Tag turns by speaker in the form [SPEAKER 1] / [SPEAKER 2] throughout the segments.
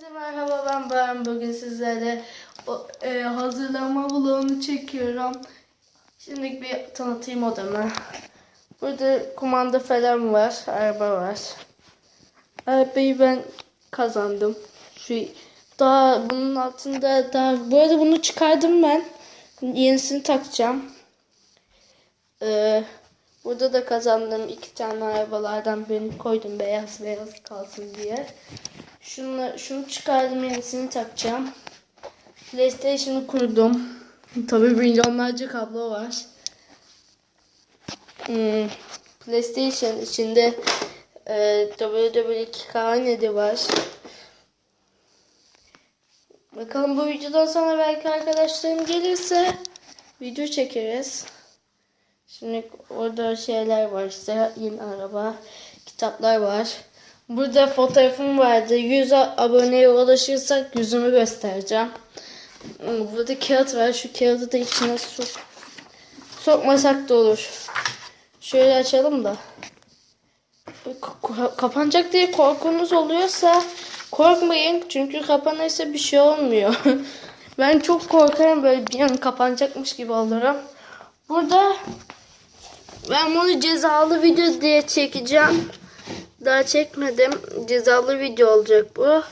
[SPEAKER 1] Herkese merhaba ben Baran. Bugün sizlerle o, e, hazırlama vlogunu çekiyorum. Şimdi bir tanıtayım odamı. Burada kumanda falan var, araba var. Arabayı ben kazandım. Şu daha bunun altında daha bu arada bunu çıkardım ben. Yenisini takacağım. Ee, burada da kazandım iki tane arabalardan birini koydum beyaz beyaz kalsın diye. Şunu, şunu çıkardım yenisini takacağım. PlayStation'ı kurdum. Tabii milyonlarca kablo var. Hmm, PlayStation içinde e, WWE var. Bakalım bu videodan sonra belki arkadaşlarım gelirse video çekeriz. Şimdi orada şeyler var işte yeni araba, kitaplar var. Burada fotoğrafım vardı. 100 aboneye ulaşırsak yüzümü göstereceğim. Burada kağıt var. Şu kağıdı da içine sok sokmasak da olur. Şöyle açalım da. Kapanacak diye korkunuz oluyorsa korkmayın. Çünkü kapanırsa bir şey olmuyor. ben çok korkarım böyle bir an kapanacakmış gibi olurum. Burada ben bunu cezalı video diye çekeceğim. Daha çekmedim. Cezalı video olacak bu.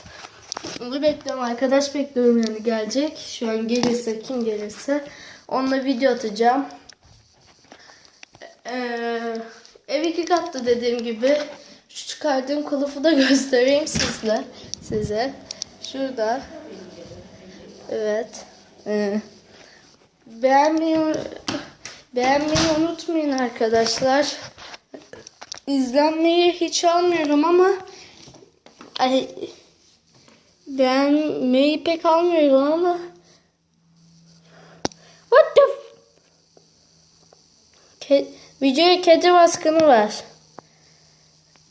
[SPEAKER 1] Bunu bekliyorum. Arkadaş bekliyorum yani gelecek. Şu an gelirse kim gelirse onunla video atacağım. Ee, ev iki katlı dediğim gibi. Şu çıkardığım kılıfı da göstereyim sizle. Size. Şurada. Evet. Ee, beğenmeyi, beğenmeyi unutmayın arkadaşlar. İzlenmeyi hiç almıyorum ama ay, beğenmeyi pek almıyorum ama What the Ke- Videoya kedi baskını var.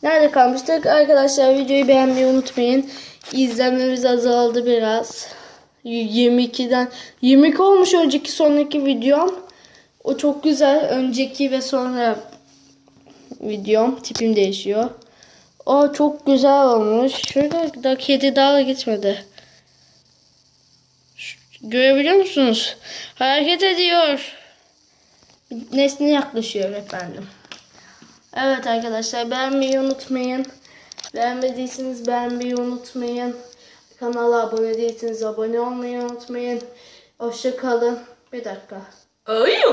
[SPEAKER 1] Nerede kalmıştık? Arkadaşlar videoyu beğenmeyi unutmayın. İzlenmemiz azaldı biraz. Y- 22'den 22 olmuş önceki sonraki videom. O çok güzel. Önceki ve sonra videom tipim değişiyor. O çok güzel olmuş. Şurada da kedi daha geçmedi. Şu- Görebiliyor musunuz? Hareket ediyor. Nesne yaklaşıyor efendim. Evet arkadaşlar beğenmeyi unutmayın. Beğenmediyseniz beğenmeyi unutmayın. Kanala abone değilseniz abone olmayı unutmayın. Hoşça kalın. Bir dakika.
[SPEAKER 2] Ayı.